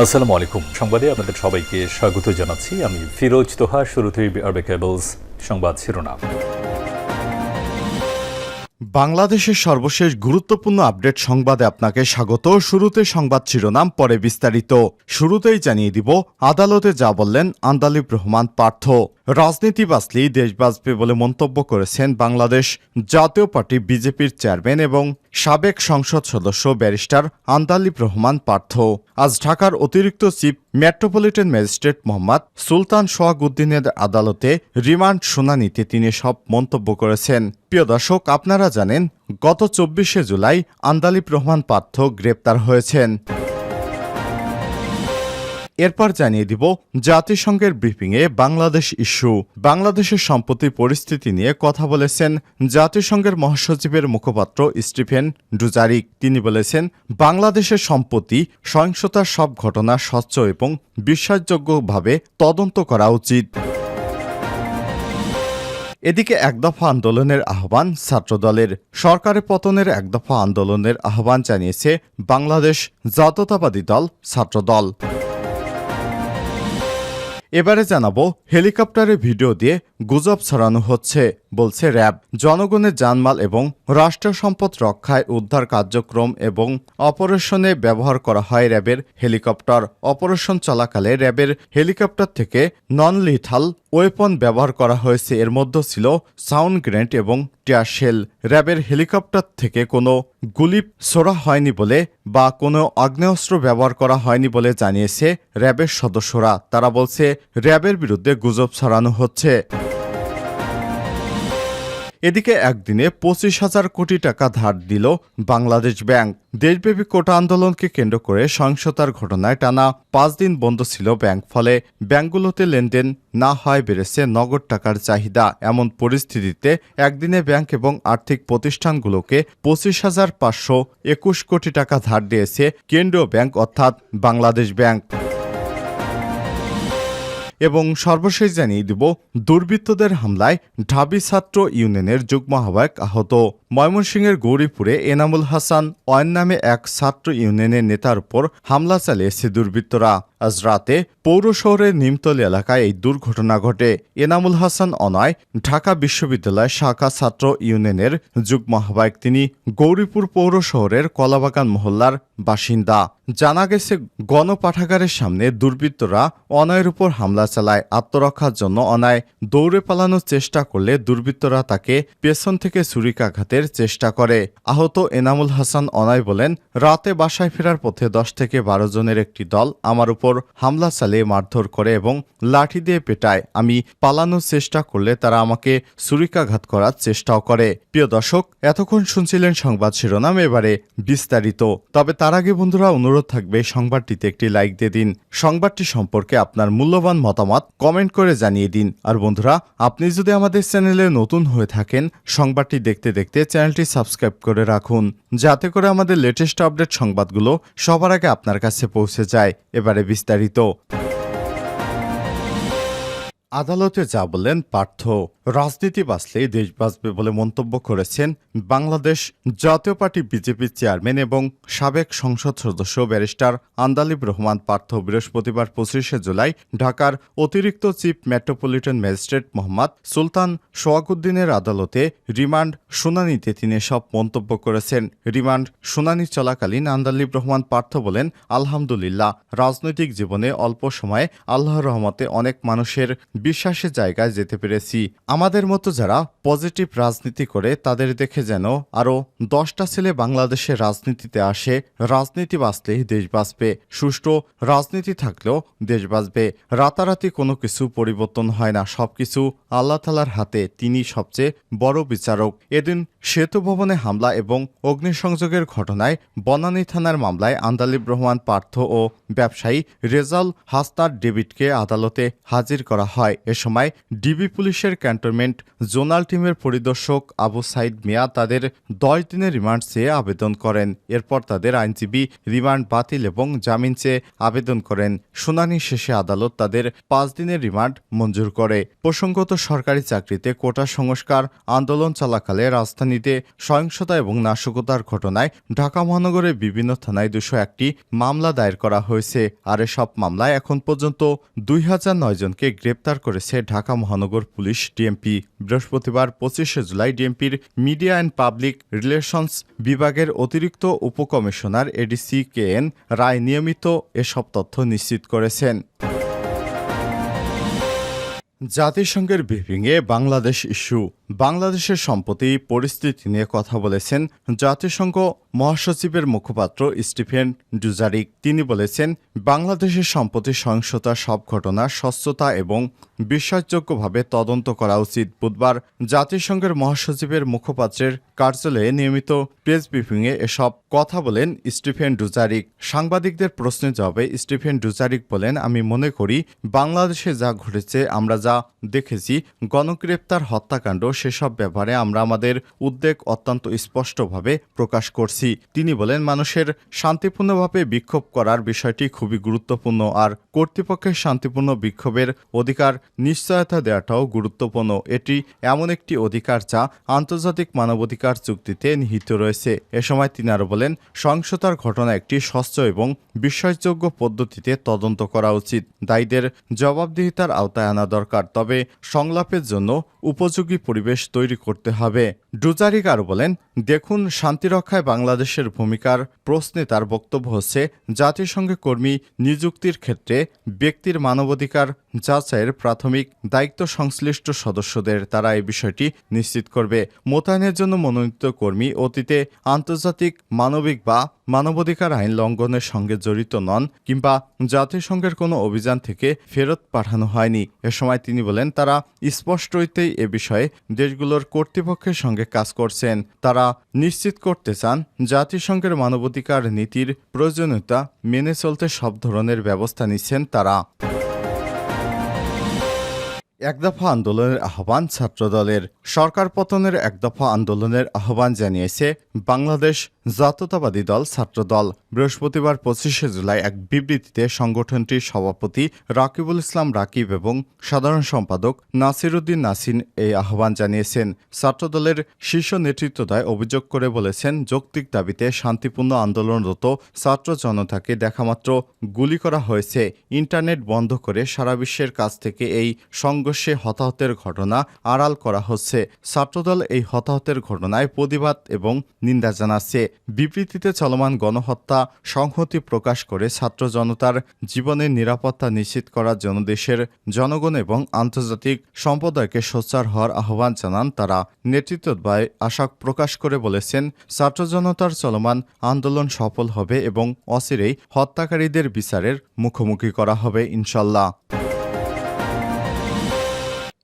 আসসালামু আলাইকুম। সংবাদে আপনাদের সবাইকে স্বাগত জানাচ্ছি। আমি ফিরোজ তোহা, শুরুতেই আরবে কেবলস সংবাদ শিরোনাম। বাংলাদেশের সর্বশেষ গুরুত্বপূর্ণ আপডেট সংবাদে আপনাকে স্বাগত। শুরুতে সংবাদ শিরোনাম, পরে বিস্তারিত। শুরুতেই জানিয়ে দিব, আদালতে যা বললেন আন্দালিব রহমান পার্থ। রাজনীতি বাঁচলেই দেশ বাঁচবে বলে মন্তব্য করেছেন বাংলাদেশ জাতীয় পার্টি বিজেপির চেয়ারম্যান এবং সাবেক সংসদ সদস্য ব্যারিস্টার আন্দালিব রহমান পার্থ। আজ ঢাকার অতিরিক্ত chief metropolitan magistrate Mohammad Sultan সোহাগুদ্দিনের আদালতে রিমান্ড শুনানিতে তিনি সব মন্তব্য করেছেন। প্রিয় দর্শক, আপনারা জানেন, গত চব্বিশে জুলাই আন্দালিব রহমান পার্থ গ্রেপ্তার হয়েছেন। এরপর জানিয়ে দিব জাতিসংঘের ব্রিফিংয়ে বাংলাদেশ ইস্যু। বাংলাদেশের সম্পত্তি পরিস্থিতি নিয়ে কথা বলেছেন জাতিসংঘের মহাসচিবের মুখপাত্র স্টিফেন ডুজারিক। তিনি বলেছেন, বাংলাদেশের সম্পত্তি সহিংসতার সব ঘটনা স্বচ্ছ এবং বিশ্বাসযোগ্যভাবে তদন্ত করা উচিত। এদিকে একদফা আন্দোলনের আহ্বান ছাত্রদলের। সরকারের পতনের একদফা আন্দোলনের আহ্বান জানিয়েছে বাংলাদেশ জাতীয়তাবাদী দল ছাত্রদল। এবারে জানাব হেলিকপ্টারে ভিডিও দিয়ে গুজব ছড়ানো হচ্ছে। বলছে র্যাব, জনগণের জানমাল এবং রাষ্ট্রীয় সম্পদ রক্ষায় উদ্ধার কার্যক্রম এবং অপারেশনে ব্যবহার করা হয় র্যাবের হেলিকপ্টার। অপারেশন চলাকালে র্যাবের হেলিকপ্টার থেকে নন লিথাল ওয়েপন ব্যবহার করা হয়েছে। এর মধ্যে ছিল সাউন্ড গ্রেনেড এবং টিয়ার শেল। র্যাবের হেলিকপ্টার থেকে কোনো গুলি ছোড়া হয়নি বলে বা কোনো আগ্নেয়াস্ত্র ব্যবহার করা হয়নি বলে জানিয়েছে র্যাবের সদস্যরা। তারা বলছে, র্যাবের বিরুদ্ধে গুজব ছড়ানো হচ্ছে। এদিকে একদিনে পঁচিশ হাজার কোটি টাকা ধার দিল বাংলাদেশ ব্যাংক। দেশব্যাপী কোটা আন্দোলনকে কেন্দ্র করে সহিংসতার ঘটনায় টানা পাঁচ দিন বন্ধ ছিল ব্যাংক। ফলে ব্যাংকগুলোতে লেনদেন না হয় বেড়েছে নগদ টাকার চাহিদা। এমন পরিস্থিতিতে একদিনে ব্যাংক এবং আর্থিক প্রতিষ্ঠানগুলোকে পঁচিশ হাজার পাঁচশো একুশ কোটি টাকা ধার দিয়েছে কেন্দ্রীয় ব্যাংক, অর্থাৎ বাংলাদেশ ব্যাংক। এবং সর্বশেষ জানিয়ে দিব, দুর্বৃত্তদের হামলায় ঢাবি ছাত্র ইউনিয়নের যুগ্ম আহ্বায়ক আহত। ময়মনসিংহের গৌরীপুরে এনামুল হাসান, অয়ন নামে এক ছাত্র ইউনিয়নের নেতার উপর হামলা চালিয়েছে দুর্বৃত্তরা। আজ রাতে পৌর শহরের নিমতলী এলাকায় এই দুর্ঘটনা ঘটে। এনামুল হাসান অনয়, ঢাকা বিশ্ববিদ্যালয় শাখা ছাত্র ইউনিয়নের যুগ্ম আহ্বায়ক, তিনি গৌরীপুর পৌর শহরের কলাবাগান মহল্লার বাসিন্দা। জানা গেছে, গণপাঠাগারের সামনে দুর্বৃত্তরা অনয়ের উপর হামলা চালায়। আত্মরক্ষার জন্য অনায় দৌড়ে পালানোর চেষ্টা করলে দুর্বৃত্তরা তাকে পেছন থেকে ছুরিকাঘাতের চেষ্টা করে। আহত এনামুল হাসান অনয় বলেন, রাতে বাসায় ফেরার পথে দশ থেকে বারো জনের একটি দল আমার উপর হামলা চালিয়ে মারধর করে এবং লাঠি দিয়ে পেটায়। আমি পালানোর চেষ্টা করলে তারা আমাকে ছুরিকাঘাত করার চেষ্টাও করে। প্রিয় দর্শক, এতক্ষণ শুনছিলেন সংবাদ শিরোনাম, এবারে বিস্তারিত। তবে তার আগে বন্ধুরা, অনুরোধ থাকবে সংবাদটিতে একটি লাইক দিয়ে দিন। সংবাদটি সম্পর্কে আপনার মূল্যবান মতামত কমেন্ট করে জানিয়ে দিন। আর বন্ধুরা, আপনি যদি আমাদের চ্যানেলে নতুন হয়ে থাকেন, সংবাদটি দেখতে দেখতে চ্যানেলটি সাবস্ক্রাইব করে রাখুন। যাতে করে আমাদের লেটেস্ট আপডেট সংবাদগুলো সবার আগে আপনার কাছে পৌঁছে যায়। এবারে বিস্তারিত। আদালতে যা বললেন পার্থ। রাজনীতি বাঁচলেই দেশ বাঁচবে বলে মন্তব্য করেছেন বাংলাদেশ জাতীয় পার্টি বিজেপির চেয়ারম্যান এবং সাবেক সংসদ সদস্য ব্যারিস্টার আন্দালিব রহমান পার্থ বৃহস্পতিবার পঁচিশে জুলাই ঢাকার অতিরিক্ত chief metropolitan magistrate Mohammad Sultan সোয়াগুদ্দিনের আদালতে রিমান্ড শুনানিতে তিনি সব মন্তব্য করেছেন। রিমান্ড শুনানি চলাকালীন আন্দালিব রহমান পার্থ বলেন, আলহামদুলিল্লাহ, রাজনৈতিক জীবনে অল্প সময়ে আল্লাহর রহমতে অনেক মানুষের বিশ্বাসের জায়গায় যেতে পেরেছি। আমাদের মতো যারা পজিটিভ রাজনীতি করে, তাদের দেখে যেন আরও দশটা ছেলে বাংলাদেশের রাজনীতিতে আসে, রাজনীতি বাঁচলেই দেশ বাঁচবে। সুষ্ঠু রাজনীতি থাকলেও দেশ বাঁচবে। রাতারাতি কোনো কিছু পরিবর্তন হয় না, সবকিছু আল্লাহ তালার হাতে তিনি সবচেয়ে বড় বিচারক। এদিন সেতু ভবনে হামলা এবং অগ্নিসংযোগের ঘটনায় বনানী থানার মামলায় আন্দালিব রহমান পার্থ ও ব্যবসায়ী রেজাল হাস্তার ডেভিডকে আদালতে হাজির করা হয়। হয় এ সময় ডিবি পুলিশের ক্যান্টনমেন্ট জোনাল টিমের পরিদর্শক আবু সাইদ মিয়া তাদের দশ দিনের রিমান্ড চেয়ে আবেদন করেন। এরপর তাদের আইনজীবী রিমান্ড বাতিল এবং জামিন চেয়ে আবেদন করেন। শুনানি শেষে আদালত তাদের পাঁচ দিনের রিমান্ড মঞ্জুর করে। প্রসঙ্গত সরকারি চাকরিতে কোটা সংস্কার আন্দোলন চলাকালে রাজধানীতে সহিংসতা এবং নাশকতার ঘটনায় ঢাকা মহানগরের বিভিন্ন থানায় দুশো একটি মামলা দায়ের করা হয়েছে। আর এসব মামলায় এখন পর্যন্ত দুই হাজার নয় জনকে গ্রেপ্তার করেছে ঢাকা মহানগর পুলিশ ডিএমপি। বৃহস্পতিবার পঁচিশে জুলাই ডিএমপির মিডিয়া অ্যান্ড পাবলিক রিলেশনস বিভাগের অতিরিক্ত উপকমিশনার এডিসি কে এন রায় নিয়মিত এসব তথ্য নিশ্চিত করেছেন। জাতিসংঘের ব্রিফিংয়ে বাংলাদেশ ইস্যু। বাংলাদেশের সম্প্রতি পরিস্থিতি নিয়ে কথা বলেছেন জাতিসংঘ মহাসচিবের মুখপাত্র স্টিফেন ডুজারিক। তিনি বলেছেন, বাংলাদেশের সম্প্রতি সহিংসতার সব ঘটনা স্বচ্ছতা এবং বিশ্বাসযোগ্যভাবে তদন্ত করা উচিত। বুধবার জাতিসংঘের মহাসচিবের মুখপাত্রের কার্যালয়ে নিয়মিত প্রেস ব্রিফিংয়ে এসব কথা বলেন স্টিফেন ডুজারিক। সাংবাদিকদের প্রশ্নের জবাবে স্টিফেন ডুজারিক বলেন, আমি মনে করি, বাংলাদেশে যা ঘটেছে, আমরা যা দেখেছি, গণগ্রেপ্তার হত্যাকাণ্ড সেসব ব্যাপারে আমরা আমাদের উদ্বেগ অত্যন্ত স্পষ্টভাবে প্রকাশ করছি। তিনি বলেন, মানুষের শান্তিপূর্ণভাবে বিক্ষোভ করার বিষয়টি খুবই গুরুত্বপূর্ণ আর কর্তৃপক্ষের শান্তিপূর্ণ বিক্ষোভের অধিকার নিশ্চয়তা দেওয়াটাও গুরুত্বপূর্ণ। এটি এমন একটি অধিকার যা আন্তর্জাতিক মানবাধিকার চুক্তিতে নিহিত রয়েছে। এ সময় তিনি আরও বলেন, সহিংসতার ঘটনা একটি স্বচ্ছ এবং বিশ্বাসযোগ্য পদ্ধতিতে তদন্ত করা উচিত। দায়ীদের জবাবদিহিতার আওতায় আনা দরকার, তবে সংলাপের জন্য উপযোগী পরিবেশ তৈরি করতে হবে। ডুজারিক আরও বলেন, দেখুন, শান্তিরক্ষায় বাংলাদেশের ভূমিকার প্রশ্নে তার বক্তব্য হচ্ছে জাতিসংঘে কর্মী নিযুক্তির ক্ষেত্রে ব্যক্তির মানবাধিকার যাচাইয়ের প্রাথমিক দায়িত্ব সংশ্লিষ্ট সদস্যদের, তারা এই বিষয়টি নিশ্চিত করবে। মোতায়েনের জন্য মনোনীত কর্মী অতীতে আন্তর্জাতিক মানবিক বা মানবাধিকার আইন লঙ্ঘনের সঙ্গে জড়িত নন কিংবা জাতিসংঘের কোনো অভিযান থেকে ফেরত পাঠানো হয়নি। এ সময় তিনি বলেন, তারা স্পষ্টইতেই এ বিষয়ে দেশগুলোর কর্তৃপক্ষের সঙ্গে কাজ করছেন। তারা নিশ্চিত করতে চান জাতিসংঘের মানবাধিকার নীতির প্রয়োজনীয়তা মেনে চলতে সব ধরনের ব্যবস্থা নিচ্ছেন তারা। এক দফা আন্দোলনের আহ্বান ছাত্রদলের। সরকার পতনের এক দফা আন্দোলনের আহ্বান জানিয়েছে বাংলাদেশ জাতীয়তাবাদী দল, ছাত্রদল বৃহস্পতিবার পঁচিশে জুলাই এক বিবৃতিতে সংগঠনটির সভাপতি রাকিবুল ইসলাম রাকিব এবং সাধারণ সম্পাদক নাসিরুদ্দিন নাসিন এই আহ্বান জানিয়েছেন। ছাত্রদলের শীর্ষ নেতৃত্বদায় অভিযোগ করে বলেছেন, যৌক্তিক দাবিতে শান্তিপূর্ণ আন্দোলনরত ছাত্র জনতাকে দেখামাত্র গুলি করা হয়েছে। ইন্টারনেট বন্ধ করে সারা বিশ্বের কাছ থেকে এই সংঘর্ষে হতাহতের ঘটনা আড়াল করা হচ্ছে। ছাত্রদল এই হতাহতের ঘটনায় প্রতিবাদ এবং নিন্দা জানাচ্ছে। বিবৃতিতে চলমান গণহত্যা সংহতি প্রকাশ করে ছাত্র জনতার জীবনের নিরাপত্তা নিশ্চিত করার জন্য দেশের জনগণ এবং আন্তর্জাতিক সম্প্রদায়কে সোচ্চার হওয়ার আহ্বান জানান তারা। নেতৃত্বদ্বয় আশা প্রকাশ করে বলেছেন, ছাত্র জনতার চলমান আন্দোলন সফল হবে এবং অচিরেই হত্যাকারীদের বিচারের মুখোমুখি করা হবে ইনশাল্লাহ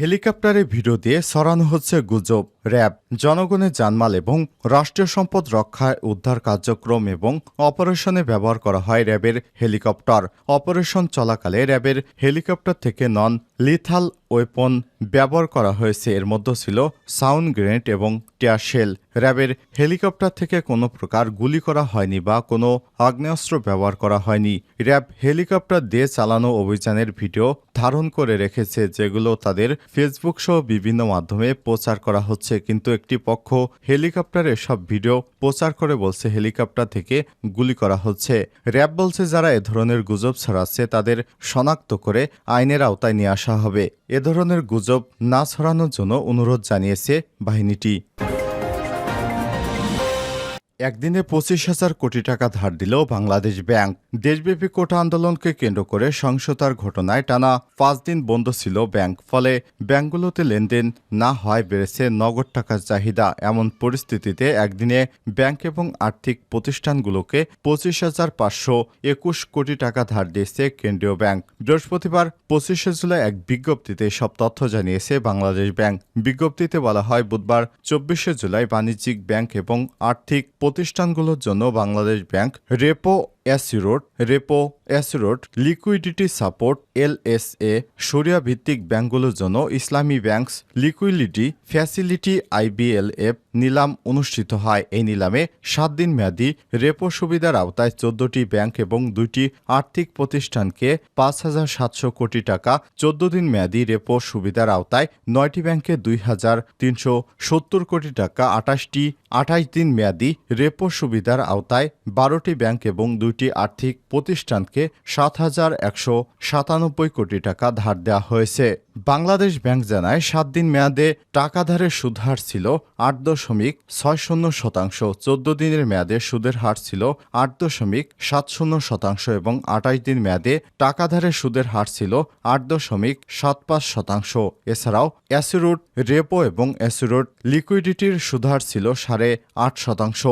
হেলিকপ্টারে ভিডিও দিয়ে সরানো হচ্ছে গুজব। র্যাব জনগণের জানমাল এবং রাষ্ট্রীয় সম্পদ রক্ষায় উদ্ধার কার্যক্রম এবং অপারেশনে ব্যবহার করা হয় র্যাবের হেলিকপ্টার। অপারেশন চলাকালে র্যাবের হেলিকপ্টার থেকে নন লিথাল ওয়েপন ব্যবহার করা হয়েছে। এর মধ্যে ছিল সাউন্ড গ্রেনেড এবং টিয়ার শেল। র্যাবের হেলিকপ্টার থেকে কোনো প্রকার গুলি করা হয়নি বা কোনো আগ্নেয়াস্ত্র ব্যবহার করা হয়নি। র্যাব হেলিকপ্টার দিয়ে চালানো অভিযানের ভিডিও ধারণ করে রেখেছে, যেগুলো তাদের ফেসবুক সহ বিভিন্ন মাধ্যমে প্রচার করা হচ্ছে। কিন্তু একটি পক্ষ হেলিকপ্টারে সব ভিডিও প্রচার করে বলছে হেলিকপ্টার থেকে গুলি করা হচ্ছে। র্যাব বলছে যারা এ ধরনের গুজব ছড়াচ্ছে তাদের শনাক্ত করে আইনের আওতায় নিয়ে আসা হবে। এ ধরনের গুজব না ছড়ানোর জন্য অনুরোধ জানিয়েছে বাহিনীটি। একদিনে পঁচিশ হাজার কোটি টাকা ধার দিল বাংলাদেশ ব্যাংক দেশব্যাপী কোটা আন্দোলনকে কেন্দ্র করে সহিংসতার ঘটনায় টানা পাঁচ দিন বন্ধ ছিল ব্যাংক। ফলে ব্যাংকগুলোতে লেনদেন না হয় বেড়েছে নগদ টাকার চাহিদা। এমন পরিস্থিতিতে একদিনে ব্যাংক এবং আর্থিক প্রতিষ্ঠানগুলোকে পঁচিশ হাজার পাঁচশো একুশ কোটি টাকা ধার দিয়েছে কেন্দ্রীয় ব্যাংক। বৃহস্পতিবার পঁচিশে জুলাই এক বিজ্ঞপ্তিতে সব তথ্য জানিয়েছে বাংলাদেশ ব্যাংক। বিজ্ঞপ্তিতে বলা হয়, বুধবার চব্বিশে জুলাই বাণিজ্যিক ব্যাংক এবং আর্থিক প্রতিষ্ঠানগুলোর জন্য বাংলাদেশ ব্যাংক রেপো অ্যাসিরোড, রেপো অ্যাসিরোড, লিকুইডিটি সাপোর্ট, এলএসএ সরিয়া ভিত্তিক ব্যাংকগুলোর জন্য ইসলামী ব্যাংকস, লিকুইডিটি ফ্যাসিলিটি, আইবিএলএফ নিলাম অনুষ্ঠিত হয়। এই নিলামে সাত দিন মেয়াদী রেপো সুবিধার আওতায় চোদ্দটি ব্যাংক এবং দুইটি আর্থিক প্রতিষ্ঠানকে পাঁচ হাজার সাতশো কোটি টাকা চোদ্দ দিন মেয়াদী রেপো সুবিধার আওতায় নয়টি ব্যাংকে দুই হাজার তিনশো সত্তর কোটি টাকা আটাশটি আঠাশ দিন মেয়াদী রেপো সুবিধার আওতায় বারোটি ব্যাংক এবং দুইটি আর্থিক প্রতিষ্ঠানকে সাত হাজার একশো সাতানব্বই কোটি টাকা ধার দেওয়া হয়েছে। বাংলাদেশ ব্যাংক জানায়, সাত দিন মেয়াদে টাকাধারের সুদহার ছিল আট দশমিক ছয় শূন্য শতাংশ, চোদ্দ দিনের মেয়াদে সুদের হার ছিল আট দশমিক সাত শূন্য শতাংশ এবং আঠাশ দিন মেয়াদে টাকা ধারের সুদের হার ছিল আট দশমিক সাত পাঁচ শতাংশ। এছাড়াও, অ্যাসিরোড, রেপো এবং অ্যাসিরোড লিকুইডিটির সুদহার ছিল সাড়ে আট শতাংশ।